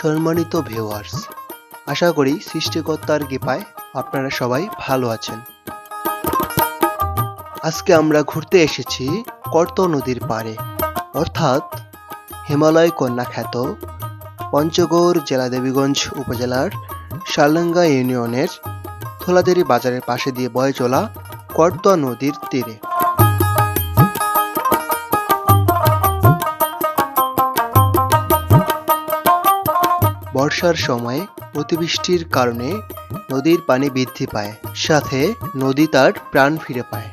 সম্মানিত ভিউয়ার্স আশা করি সৃষ্টিকর্তার কৃপায় আপনারা সবাই ভালো আছেন। আজকে আমরা ঘুরতে এসেছি কর্ত নদীর পাড়ে, অর্থাৎ হিমালয় কন্যা খ্যাত পঞ্চগড় জেলা দেবীগঞ্জ উপজেলার শালঙ্গা ইউনিয়নের থোলাদেরি বাজারের পাশে দিয়ে বয়ে চলা কর্তা নদীর তীরে। বর্ষার সময় অতিবৃষ্টির কারণে নদীর পানি বৃদ্ধি পায়, সাথে নদী তার প্রাণ ফিরে পায়।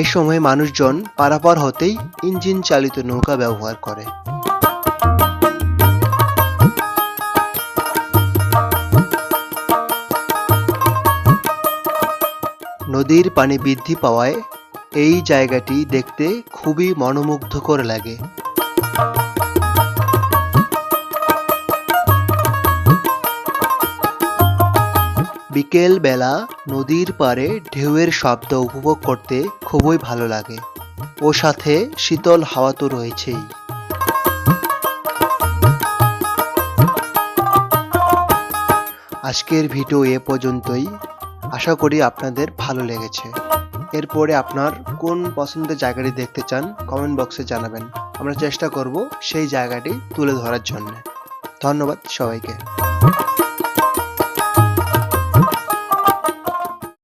এ সময় মানুষজন পারাপার হতেই ইঞ্জিন চালিত নৌকা ব্যবহার করে। নদীর পানি বৃদ্ধি পাওয়ায় এই জায়গাটি দেখতে খুবই মনোমুগ্ধকর লাগে। বিকেল বেলা নদীর পাড়ে ঢেউয়ের শব্দ উপভোগ করতে খুবই ভালো লাগে। ও সাথে শীতল হাওয়া তো রয়েছেই। আজকের ভিডিও এ পর্যন্তই। আশা করি আপনাদের ভালো লেগেছে। এরপরে আপনার কোন পছন্দের জায়গাটি দেখতে চান কমেন্ট বক্সে জানাবেন। আমরা চেষ্টা করব সেই জায়গাটি তুলে ধরার জন্য। ধন্যবাদ সবাইকে।